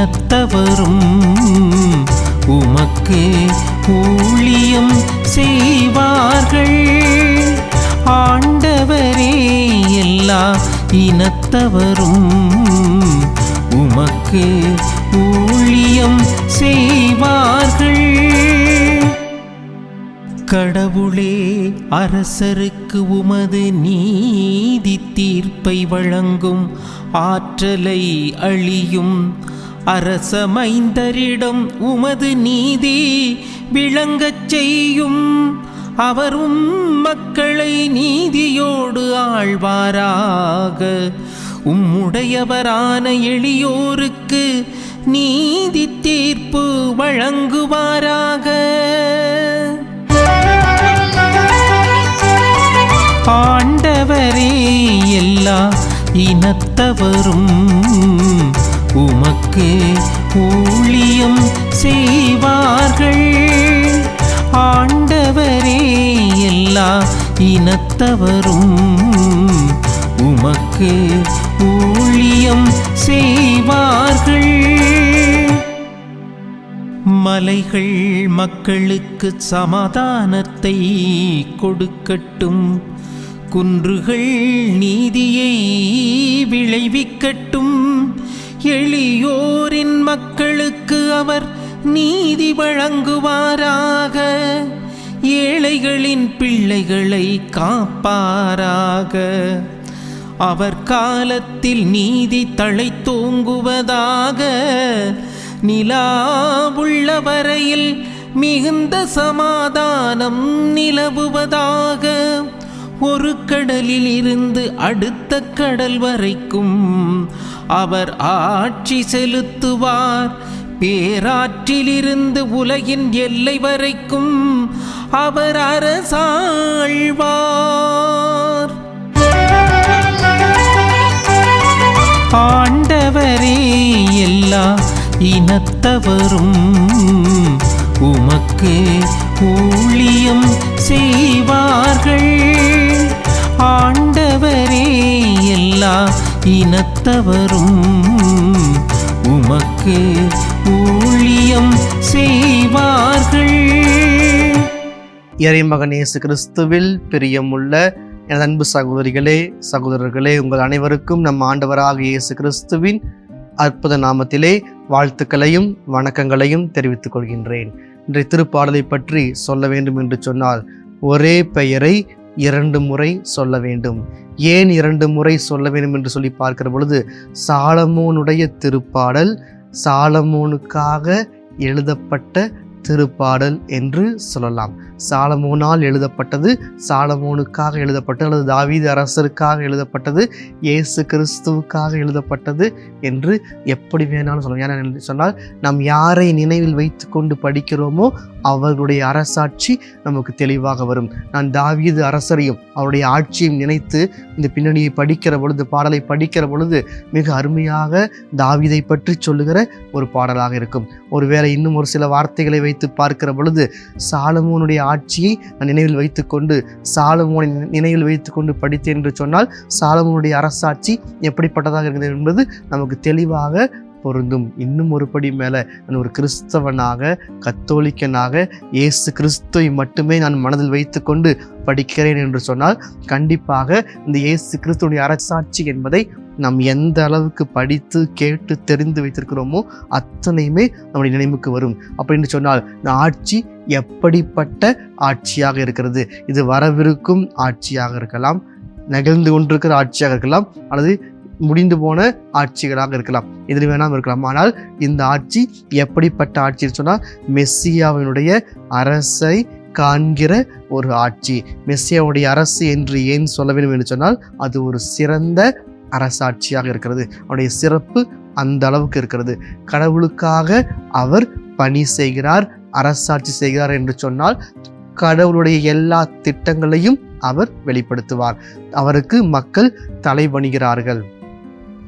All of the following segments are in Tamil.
இனத்தவரும். உமக்கு ஊழியம் செய்வார்கள். ஆண்டவரே எல்லா இனத்தவரும். உமக்கு ஊழியம் செய்வார்கள். கடவுளே அரசருக்கு உமது நீதி தீர்ப்பை வழங்கும் ஆற்றலை அழியும். அரசமைந்தரிடம் உமது நீதி விளங்கச் செய்யும். அவரும் மக்களை நீதியோடு ஆழ்வாராக. உம்முடையவரான எளியோருக்கு நீதி தீர்ப்பு வழங்குவாராக. ஆண்டவரே எல்லா இனத்தவரும் உமக்கு ஊழியம் செய்வார்கள். ஆண்டவரே எல்லா இனத்தவரும் உமக்கு ஊழியம் செய்வார்கள். மலைகள் மக்களுக்கு சமாதானத்தை கொடுக்கட்டும். குன்றுகள் நீதியை விளைவிக்கட்டும். எளியோரின் மக்களுக்கு அவர் நீதி வழங்குவாராக. ஏழைகளின் பிள்ளைகளை காப்பாராக. அவர் காலத்தில் நீதி தழைத்தோங்குவதாக நிலாவுள்ள வரையில் மிகுந்த சமாதானம் நிலவுவதாக. ஒரு கடலில் இருந்து அடுத்த கடல் வரைக்கும் அவர் ஆட்சி செலுத்துவார். பேராற்றிலிருந்து உலகின் எல்லை வரைக்கும் அவர் அரசாழ்வார். ஆண்டவரே எல்லா இனத்தவரும் உமக்கு ஊழியம் செய்வார்கள். ஆண்டவரே எல்லா இனத்தவரும். உமக்கு ஊழியம் செய்வார்கள். இறைமகன் இயேசு கிறிஸ்துவில் பிரியமுள்ள எனது அன்பு சகோதரிகளே சகோதரர்களே உங்கள் அனைவருக்கும் நம் ஆண்டவராக இயேசு கிறிஸ்துவின் அற்புத நாமத்திலே வாழ்த்துக்களையும் வணக்கங்களையும் தெரிவித்துக் கொள்கின்றேன். இன்றைய திருப்பாடலை பற்றி சொல்ல வேண்டும் என்று சொன்னால் ஒரே பெயரை இரண்டு முறை சொல்ல வேண்டும். ஏன் இரண்டு முறை சொல்ல வேண்டும் என்று சொல்லி பார்க்கிற பொழுது சாலமோனுடைய திருப்பாடல் சாலமோனுக்காக எழுதப்பட்ட திருப்பாடல் என்று சொல்லலாம். சாலமோனால் எழுதப்பட்டது சாலமோனுக்காக எழுதப்பட்டது அல்லது தாவீது அரசருக்காக எழுதப்பட்டது இயேசு கிறிஸ்துவுக்காக எழுதப்பட்டது என்று எப்படி வேணாலும் சொல்லலாம். ஏன்னா சொன்னால் நாம் யாரை நினைவில் வைத்து கொண்டு படிக்கிறோமோ அவர்களுடைய அரசாட்சி நமக்கு தெளிவாக வரும். நான் தாவீது அரசரையும் அவருடைய ஆட்சியையும் நினைத்து இந்த பின்னணியை படிக்கிற பொழுது பாடலை படிக்கிற பொழுது மிக அருமையாக தாவீதை பற்றி சொல்லுகிற ஒரு பாடலாக இருக்கும். ஒருவேளை இன்னும் ஒரு சில வார்த்தைகளை வைத்து பார்க்கிற பொழுது சாலமோனுடைய ஆட்சியை நான் நினைவில் வைத்துக்கொண்டு சாலமோனை நினைவில் வைத்துக்கொண்டு படித்தேன் என்று சொன்னால் சாலமோனுடைய அரசாட்சி எப்படிப்பட்டதாக இருக்கிறது என்பது நமக்கு தெளிவாக பொருந்தும். இன்னும் ஒரு படி மேலே நான் ஒரு கிறிஸ்தவனாக கத்தோலிக்கனாக இயேசு கிறிஸ்துவை மட்டுமே நான் மனதில் வைத்துக்கொண்டு படிக்கிறேன் என்று சொன்னால் கண்டிப்பாக இந்த இயேசு கிறிஸ்துடைய அரசாட்சி என்பதை நாம் எந்த அளவுக்கு படித்து கேட்டு தெரிந்து வைத்திருக்கிறோமோ அத்தனையுமே நம்முடைய நினைவுக்கு வரும். அப்படின்னு சொன்னால் இந்த ஆட்சி எப்படிப்பட்ட ஆட்சியாக இருக்கிறது? இது வரவிருக்கும் ஆட்சியாக இருக்கலாம் நிகழ்ந்து கொண்டிருக்கிற ஆட்சியாக இருக்கலாம் அல்லது முடிந்து போன ஆட்சிகளாக இருக்கலாம். எதில் வேணாம் இருக்கலாம். ஆனால் இந்த ஆட்சி எப்படிப்பட்ட ஆட்சின்னு சொன்னால் மெஸ்ஸியாவினுடைய அரசை காண்கிற ஒரு ஆட்சி. மெஸ்ஸியாவுடைய அரசு என்று ஏன் சொல்ல வேண்டும் என்று சொன்னால் அது ஒரு சிறந்த அரசாட்சியாக இருக்கிறது. அவருடைய சிறப்பு அந்த அளவுக்கு இருக்கிறது. கடவுளுக்காக அவர் பணி செய்கிறார் அரசாட்சி செய்கிறார் என்று சொன்னால் கடவுளுடைய எல்லா திட்டங்களையும் அவர் வெளிப்படுத்துவார். அவருக்கு மக்கள் தலைவணிகிறார்கள்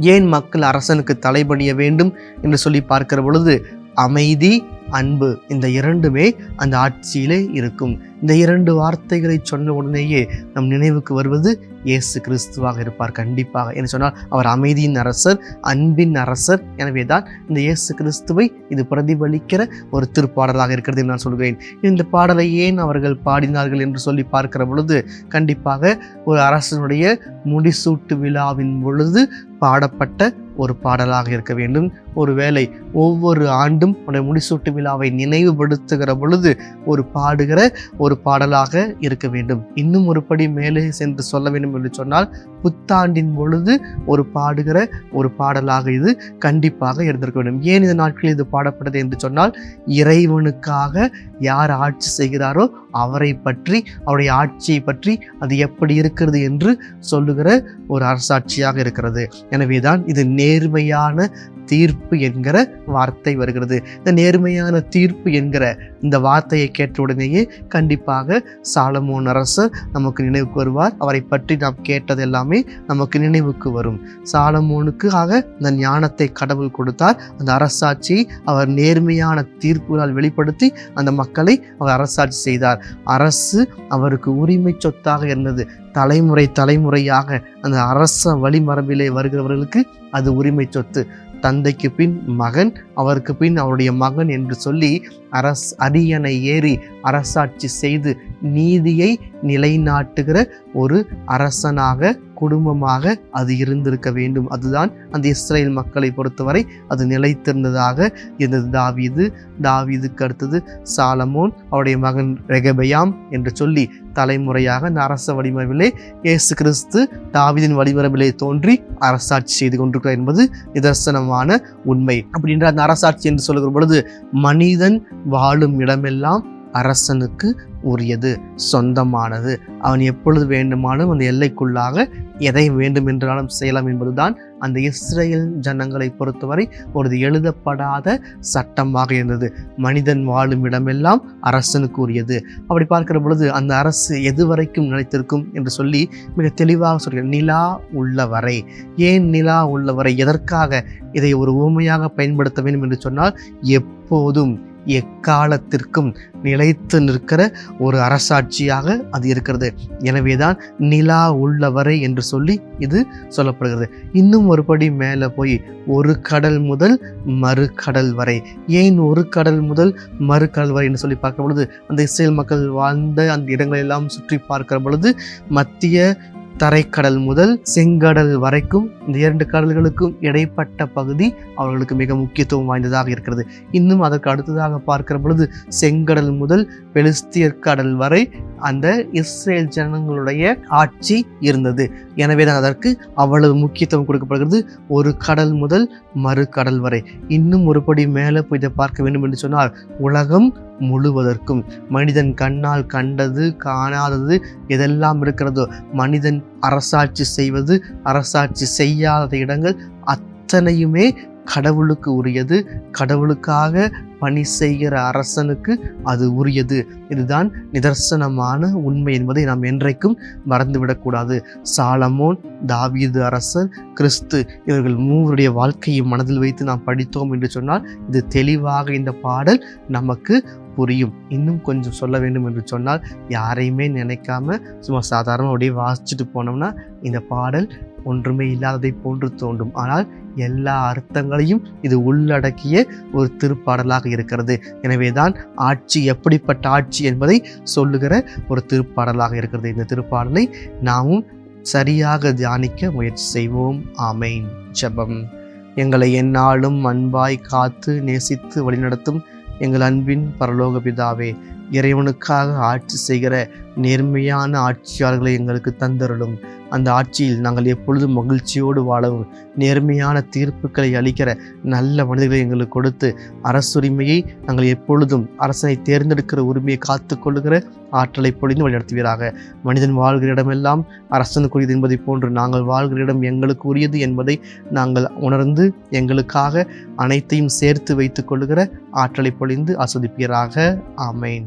ஏன் மக்கள் அரசனுக்கு தலைபணிய வேண்டும் என்று சொல்லி பார்க்கிற பொழுது அமைதி அன்பு. இந்த இரண்டுமே அந்த ஆட்சியிலே இருக்கும். இந்த இரண்டு வார்த்தைகளை சொன்ன உடனேயே நம் நினைவுக்கு வருவது இயேசு கிறிஸ்துவாக இருப்பார் கண்டிப்பாக. என்று சொன்னால் அவர் அமைதியின் அரசர் அன்பின் அரசர். எனவே தான் இந்த இயேசு கிறிஸ்துவை இது பிரதிபலிக்கிற ஒரு திருப்பாடலாக இருக்கிறது என்று நான் சொல்கிறேன் இந்த பாடலை ஏன் அவர்கள் பாடினார்கள் என்று சொல்லி பார்க்கிற பொழுது கண்டிப்பாக ஒரு அரசனுடைய முடிசூட்டு விழாவின் பொழுது பாடப்பட்ட ஒரு பாடலாக இருக்க வேண்டும். ஒருவேளை ஒவ்வொரு ஆண்டும் உடைய முடிசூட்டு விழாவை நினைவுபடுத்துகிற பொழுது ஒரு பாடுகிற ஒரு பாடலாக இருக்க வேண்டும். இன்னும் ஒரு படி மேலே சென்று சொல்ல வேண்டும் என்று சொன்னால் புத்தாண்டின் பொழுது ஒரு பாடுகிற ஒரு பாடலாக இது கண்டிப்பாக இருந்திருக்க வேண்டும். ஏன் இந்த நாட்களில் இது பாடப்பட்டது என்று சொன்னால் இறைவனுக்காக யார் ஆட்சி செய்கிறாரோ அவரை பற்றி அவருடைய ஆட்சியை பற்றி அது எப்படி இருக்கிறது என்று சொல்லுகிற ஒரு அரசாட்சியாக இருக்கிறது. எனவே தான் இது நேர்மையான தீர்ப்பு என்கிற வார்த்தை வருகிறது. இந்த நேர்மையான தீர்ப்பு என்கிற இந்த வார்த்தையை கேட்ட உடனேயே கண்டிப்பாக சாலமோன் அரசர் நமக்கு நினைவுக்கு வருவார். அவரை பற்றி நாம் கேட்டது எல்லாமே நமக்கு நினைவுக்கு வரும். சாலமோனுக்கு ஆக இந்த ஞானத்தை கடவுள் கொடுத்தார். அந்த அரசாட்சியை அவர் நேர்மையான தீர்ப்புகளால் வெளிப்படுத்தி அந்த மக்களை அவர் அரசாட்சி செய்தார். அரசு அவருக்கு உரிமை சொத்தாக இருந்தது. தலைமுறை தலைமுறையாக அந்த அரச வழிமரபிலே வருகிறவர்களுக்கு அது உரிமை சொத்து. தந்தைக்கு பின் மகன் அவருக்கு பின் அவருடைய மகன் என்று சொல்லி அரஸ் அரியணை ஏறி அரசாட்சி செய்து நீதியை நிலைநாட்டுகிற ஒரு அரசனாக குடும்பமாக அது இருந்திருக்க வேண்டும். அதுதான் அந்த இஸ்ரேல் மக்களை பொறுத்தவரை அது நிலைத்திருந்ததாக இருந்தது. தாவீது தாவீதுக்கு அடுத்தது சாலமோன் அவருடைய மகன் ரெகபயாம் என்று சொல்லி தலைமுறையாக இந்த அரச வழிமரபிலே இயேசு கிறிஸ்து தாவிதின் வழிமரபிலே தோன்றி அரசாட்சி செய்து கொண்டிருக்கிறார் என்பது நிதர்சனமான உண்மை. அப்படின்ற அந்த அரசாட்சி என்று சொல்லுகிற பொழுது மனிதன் வாழும் இடமெல்லாம் அரசனுக்கு உரியது சொந்தமானது. அவன் எப்பொழுது வேண்டுமானாலும் அந்த எல்லைக்குள்ளாக எதை வேண்டும் என்றாலும் செய்யலாம் என்பதுதான் அந்த இஸ்ரேல் ஜனங்களை பொறுத்தவரை ஒரு எழுதப்படாத சட்டமாக இருந்தது. மனிதன் வாழும் இடமெல்லாம் அரசனுக்கு உரியது. அப்படி பார்க்கிற பொழுது அந்த அரசு எதுவரைக்கும் நிலைத்திருக்கும் என்று சொல்லி மிக தெளிவாக சொல்கிறார். நிலா உள்ளவரை. ஏன் நிலா உள்ளவரை? எதற்காக இதை ஒரு ஊமையாக பயன்படுத்த வேண்டும் என்று சொன்னால் எப்போதும் எக்காலத்திற்கும் நிலைத்து நிற்கிற ஒரு அரசாட்சியாக அது இருக்கிறது. எனவேதான் நிலா உள்ளவரை என்று சொல்லி இது சொல்லப்படுகிறது. இன்னும் ஒருபடி மேலே போய் ஒரு கடல் முதல் மறு கடல் வரை. ஏன் ஒரு கடல் முதல் மறு கடல் வரை என்று சொல்லி பார்க்கும் பொழுது அந்த இஸ்ரேல் மக்கள் வாழ்ந்த அந்த இடங்களெல்லாம் சுற்றி பார்க்கிற பொழுது மத்திய தரைக்கடல் முதல் செங்கடல் வரைக்கும் இந்த இரண்டு கடல்களுக்கும் இடைப்பட்ட பகுதி அவர்களுக்கு மிக முக்கியத்துவம் வாய்ந்ததாக இருக்கிறது. இன்னும் அதற்கு அடுத்ததாக பார்க்கிற பொழுது செங்கடல் முதல் பெலிஸ்தியர் கடல் வரை அந்த இஸ்ரேல் ஜனங்களுடைய ஆட்சி இருந்தது. எனவே தான் அதற்கு அவ்வளவு முக்கியத்துவம் கொடுக்கப்படுகிறது. ஒரு கடல் முதல் மறு கடல் வரை. இன்னும் ஒருபடி மேலே போய் இதை பார்க்க வேண்டும் என்று சொன்னால் உலகம் முழுவதற்கும் மனிதன் கண்ணால் கண்டது காணாதது எதெல்லாம் இருக்கிறதோ மனிதன் அரசாட்சி செய்வது அரசாட்சி செய்யாத இடங்கள் அத்தனையுமே கடவுளுக்கு உரியது. கடவுளுக்காக பணி செய்கிற அரசனுக்கு அது உரியது. இதுதான் நிதர்சனமான உண்மை என்பதை நாம் என்றைக்கும் மறந்துவிடக்கூடாது. சாலமோன் தாவீது அரசர் கிறிஸ்து இவர்கள் மூவருடைய வாழ்க்கையை மனதில் வைத்து நாம் படித்தோம் என்று சொன்னால் இது தெளிவாக இந்த பாடல் நமக்கு புரியும். இன்னும் கொஞ்சம் சொல்ல வேண்டும் என்று சொன்னால் யாரையுமே நினைக்காம சும்மா சாதாரணமாக அப்படியே வாசிச்சுட்டு போனோம்னா இந்த பாடல் ஒன்றுமே இல்லாததை போன்று தோன்றும். ஆனால் எல்லா அர்த்தங்களையும் இது உள்ளடக்கிய ஒரு திருப்பாடலாக இருக்கிறது. எனவேதான் ஆட்சி எப்படிப்பட்ட ஆட்சி என்பதை சொல்லுகிற ஒரு திருப்பாடலாக இருக்கிறது. இந்த திருப்பாடலை நாமும் சரியாக தியானிக்க முயற்சி செய்வோம். ஆமென். ஜபம். எங்களை எந்நாளும் அன்பாய் காத்து நேசித்து வழிநடத்தும் எங்கள் அன்பின் பரலோக பிதாவே இறைவனுக்காக ஆட்சி செய்கிற நேர்மையான ஆட்சியாளர்களை எங்களுக்கு தந்தருளும். அந்த ஆட்சியில் நாங்கள் எப்பொழுதும் மகிழ்ச்சியோடு வாழவும் நேர்மையான தீர்ப்புகளை அளிக்கிற நல்ல மனிதர்களை எங்களுக்கு கொடுத்து அரசுரிமையை நாங்கள் எப்பொழுதும் அரசனை தேர்ந்தெடுக்கிற உரிமையை காத்து கொள்கிற ஆற்றலை பொழிந்து வழிநடத்துவீராக. மனிதன் வாழ்கிற இடமெல்லாம் அரசனுக்குரியது என்பதை போன்று நாங்கள் வாழ்கிற இடம் எங்களுக்கு உரியது என்பதை நாங்கள் உணர்ந்து எங்களுக்காக அனைத்தையும் சேர்த்து வைத்துக் கொள்கிற ஆற்றலை பொழிந்து ஆஸ்வதிப்பீராக. ஆமென்.